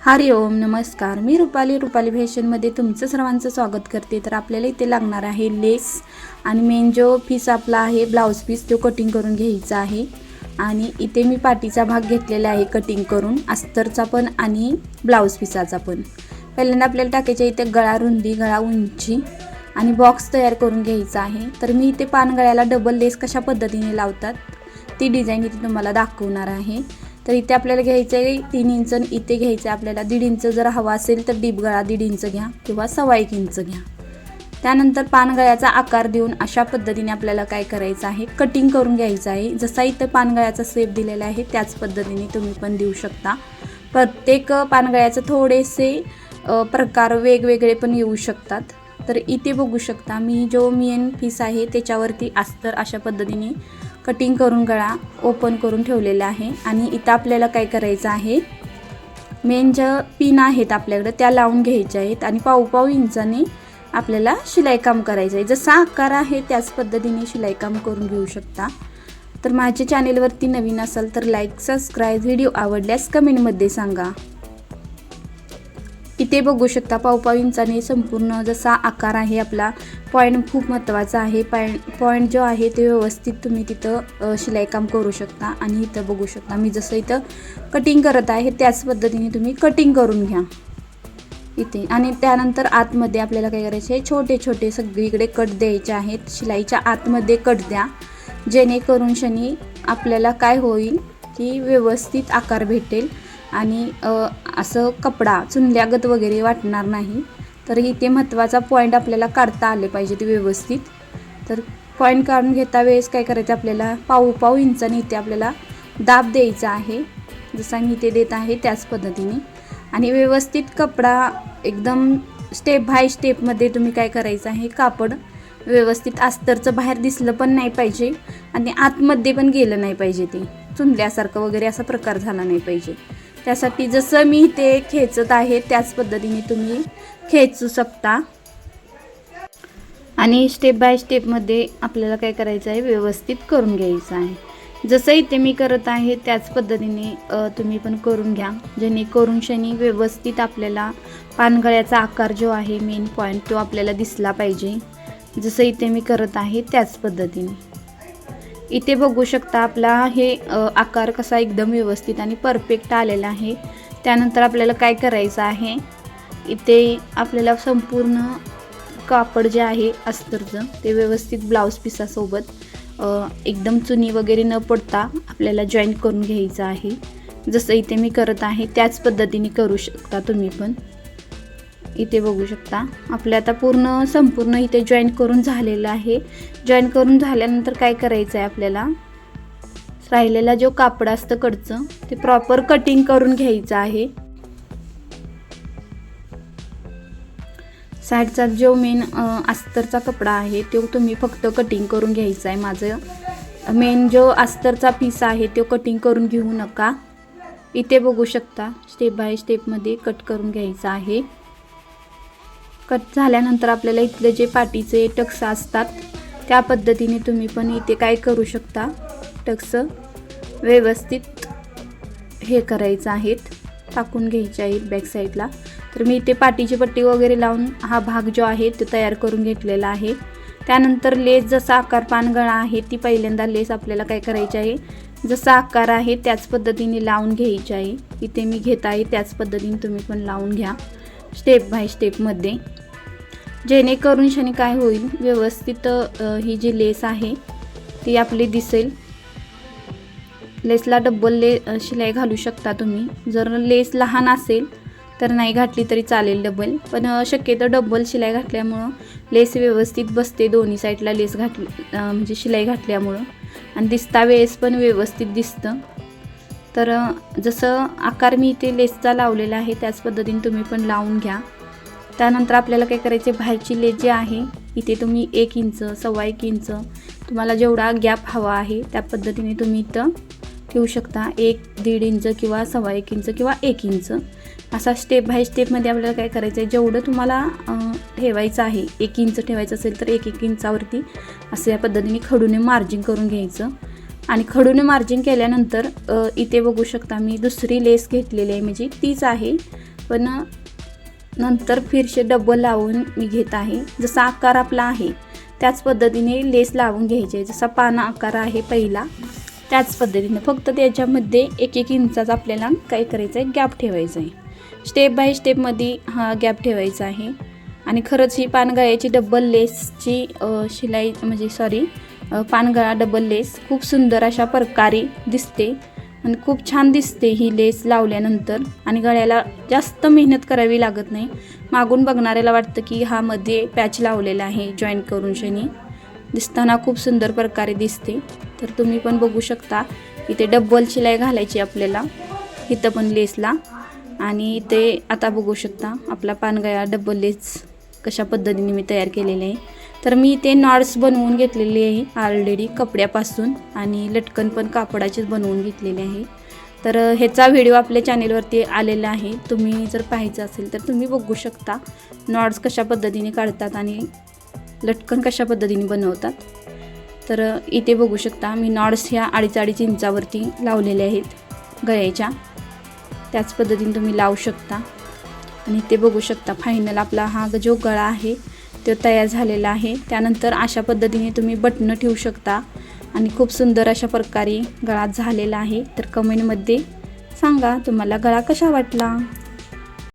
हरि ओम नमस्कार. मी रुपाली रुपाली फॅशनमध्ये तुमचं सर्वांचं स्वागत करते. तर आपल्याला इथे लागणार आहे लेस आणि मेन जो पीस आपला आहे ब्लाऊज पीस तो कटिंग करून घ्यायचा आहे. आणि इथे मी पाठीचा भाग घेतलेला आहे कटिंग करून अस्तरचा पण आणि ब्लाऊज पिसाचा पण. पहिल्यांदा आपल्याला टाकायच्या इथे गळा रुंदी गळा उंची आणि बॉक्स तयार करून घ्यायचा आहे. तर मी इथे पानगळ्याला डबल लेस कशा पद्धतीने लावतात ती डिझाईन इथे तुम्हाला दाखवणार आहे. तर इथे आपल्याला घ्यायचं आहे तीन इंच इथे घ्यायचं आहे आपल्याला दीड इंच. जर हवा असेल तर डीप गळा दीड इंच घ्या किंवा सव्वा एक इंच घ्या. त्यानंतर पानगळ्याचा आकार देऊन अशा पद्धतीने आपल्याला काय करायचं आहे? कटिंग करून घ्यायचं आहे. जसा इथं पानगळ्याचा सेप दिलेला आहे त्याच पद्धतीने तुम्ही पण देऊ शकता. प्रत्येक पानगळ्याचं थोडेसे प्रकार वेगवेगळे पण येऊ शकतात. तर इथे बघू शकता मी जो मेन पीस आहे त्याच्यावरती अस्तर अशा पद्धतीने कटिंग करून गळा ओपन करून ठेवलेला आहे. आणि इथं आपल्याला काय करायचं आहे? मेन ज्या पिन आहेत आपल्याकडे त्या लावून घ्यायच्या आहेत. आणि पाऊ पाऊ इंचाने आपल्याला शिलाईकाम करायचं आहे. जसा आकार आहे त्याच पद्धतीने शिलाईकाम करून घेऊ शकता. तर माझ्या चॅनेलवरती नवीन असाल तर लाईक सबस्क्राईब व्हिडिओ आवडल्यास कमेंटमध्ये सांगा. इथे बघू शकता पावपाव इंचाने संपूर्ण जसा आकार आहे आपला पॉईंट खूप महत्त्वाचा आहे. पॉईंट पॉईंट जो आहे ते व्यवस्थित तुम्ही तिथं शिलाईकाम करू शकता आणि इथं बघू शकता. मी जसं इथं कटिंग करत आहे त्याच पद्धतीने तुम्ही कटिंग करून घ्या. इथे. आणि त्यानंतर आतमध्ये आपल्याला काय करायचे आहे छोटे छोटे सगळीकडे कट द्यायचे आहेत. शिलाईच्या आतमध्ये कट द्या. जेणेकरून शनी आपल्याला काय होईल की व्यवस्थित आकार भेटेल. आणि असं कपडा चुनल्यागत वगैरे वाटणार नाही. तर इथे महत्त्वाचा पॉईंट आपल्याला काढता आले पाहिजे ते व्यवस्थित. तर पॉईंट काढून घेता वेळेस काय करायचं आपल्याला? पाऊ पाऊ इंचाने इथे आपल्याला दाब द्यायचा आहे. जसा मी इथे देत आहे त्याच पद्धतीने. आणि व्यवस्थित कपडा एकदम स्टेप बाय स्टेपमध्ये तुम्ही काय करायचं आहे? कापड व्यवस्थित अस्तरचं बाहेर दिसलं पण नाही पाहिजे आणि आतमध्ये पण गेलं नाही पाहिजे ते. चुंदल्यासारखं वगैरे असा प्रकार झाला नाही पाहिजे. त्यासाठी जसं मी ते खेचत आहे त्याच पद्धतीने तुम्ही खेचू शकता. आणि स्टेप बाय स्टेपमध्ये आपल्याला काय करायचं आहे व्यवस्थित करून घ्यायचं आहे. जसं इथे मी करत आहे त्याच पद्धतीने तुम्ही पण करून घ्या. जेणेकरून शनी व्यवस्थित आपल्याला पानगळ्याचा आकार जो आहे मेन पॉईंट तो आपल्याला दिसला पाहिजे. जसं इथे मी करत आहे त्याच पद्धतीने. इथे बघू शकता आपला हे आकार कसा एकदम व्यवस्थित आणि परफेक्ट आलेला आहे. त्यानंतर आपल्याला काय करायचं आहे? इथे आपल्याला संपूर्ण कापड जे आहे अस्तरचं ते व्यवस्थित ब्लाऊज पिसासोबत एकदम चुनी वगैरे न पडता आपल्याला जॉईन करून घ्यायचं आहे. जसं इथे मी करत आहे त्याच पद्धतीने करू शकता तुम्ही पण. इथे बघू शकता. आपल्या आता पूर्ण संपूर्ण इथे जॉईन करून झालेलं आहे. जॉईन करून झाल्यानंतर काय करायचं आहे आपल्याला? राहिलेला जो कापड असतं कडचं ते प्रॉपर कटिंग करून घ्यायचं आहे. साईडचा जो मेन अस्तरचा कपडा आहे तो तुम्ही फक्त कटिंग करून घ्यायचा आहे माझं मेन जो अस्तरचा पीस आहे तो कटिंग करून घेऊ नका. इथे बघू शकता स्टेप बाय स्टेपमध्ये कट करून घ्यायचा आहे. कट झाल्यानंतर आपल्याला इथले जे पाटीचे टक्स असतात त्या पद्धतीने तुम्ही पण इथे काय करू शकता. टक्स व्यवस्थित हे करायचं आहेत. टाकून घ्यायचे आहेत बॅक साईडला तर मी इथे पाटीची पट्टी वगैरे लावून हा भाग जो आहे तो तयार करून घेतलेला आहे. त्यानंतर लेस जसा आकार पानगळा आहे ती पहिल्यांदा लेस आपल्याला काय करायची आहे? जसा आकार आहे त्याच पद्धतीने लावून घ्यायची आहे. इथे मी घेत आहे त्याच पद्धतीने तुम्ही पण लावून घ्या. स्टेप बाय स्टेपमध्ये जेणेकरून शनी काय होईल व्यवस्थित ही जी लेस आहे ती आपली दिसेल. लेसला डब्बल ले शिलाई घालू शकता तुम्ही. जर लेस लहान असेल तर नाही घातली तरी चालेल डबल पण शक्यतो डब्बल शिलाई घातल्यामुळं लेस व्यवस्थित बसते दोन्ही साईडला लेस घातली म्हणजे शिलाई घातल्यामुळं. आणि दिसता वेळेस पण व्यवस्थित दिसतं. तर जसं आकार मी इथे लेसचा लावलेला आहे त्याच पद्धतीने तुम्ही पण लावून घ्या. त्यानंतर आपल्याला काय करायचे बाहेरची लेस जी आहे इथे तुम्ही एक इंच सव्वा एक इंच तुम्हाला जेवढा गॅप हवा आहे त्या पद्धतीने तुम्ही इथं ठेवू शकता. एक दीड इंच किंवा सव्वा एक इंच किंवा एक इंच. असा स्टेप बाय स्टेपमध्ये आपल्याला काय करायचं आहे जेवढं तुम्हाला ठेवायचं आहे एक इंच ठेवायचं असेल तर एक एक इंचावरती असं या पद्धतीने खडूने मार्जिंग करून घ्यायचं. आणि खडूने मार्जिंग केल्यानंतर इथे बघू शकता मी दुसरी लेस घेतलेली आहे म्हणजे तीच आहे. पण नंतर फिरशे डबल लावून मी घेत आहे. जसा आकार आपला आहे त्याच पद्धतीने लेस लावून घ्यायचे. जसा पाना आकार आहे पहिला त्याच पद्धतीने. फक्त त्याच्यामध्ये एक एक इंचाचा आपल्याला काय करायचं आहे गॅप ठेवायचा आहे स्टेप बाय स्टेपमध्ये हा गॅप ठेवायचा आहे. आणि खरंच ही पानगळ्याची डबल लेसची शिलाई म्हणजे सॉरी पानगळा डबल लेस खूप सुंदर अशा प्रकारे दिसते आणि खूप छान दिसते ही लेस लावल्यानंतर. आणि गळ्याला जास्त मेहनत करावी लागत नाही. मागून बघणाऱ्याला वाटतं की हा मध्ये पॅच लावलेला आहे जॉईन करून शनी. दिसताना खूप सुंदर प्रकारे दिसते. तर तुम्ही पण बघू शकता इथे डब्बल शिलाई घालायची आपल्याला. इथं पण लेसला आणि इथे आता बघू शकता आपला पानगळा डब्बल लेस कशा पद्धतीने मी तयार केलेले आहे. तर मी ते नॉट्स बनवून घेतलेले आहे ऑलरेडी कपड्यापासून आणि लटकन पण कापडाचेच बनवून घेतलेले आहे. तर ह्याचा व्हिडिओ आपल्या चॅनेलवरती आलेला आहे. तुम्ही जर पाहायचं असेल तर तुम्ही बघू शकता नॉट्स कशा पद्धतीने काढतात आणि लटकन कशा पद्धतीने बनवतात. तर इथे बघू शकता मी नॉट्स ह्या अडीच अडीच इंचावरती लावलेले आहेत गळ्याच्या. त्याच पद्धतीने तुम्ही लावू शकता. आणि ते बघू शकता फायनल आपला हा जो गळा आहे तो तयार झालेला आहे. त्यानंतर अशा पद्धतीने तुम्ही बटणं ठेवू शकता. आणि खूप सुंदर अशा प्रकारे गळा झालेला आहे. तर कमेंटमध्ये सांगा तुम्हाला गळा कसा वाटला?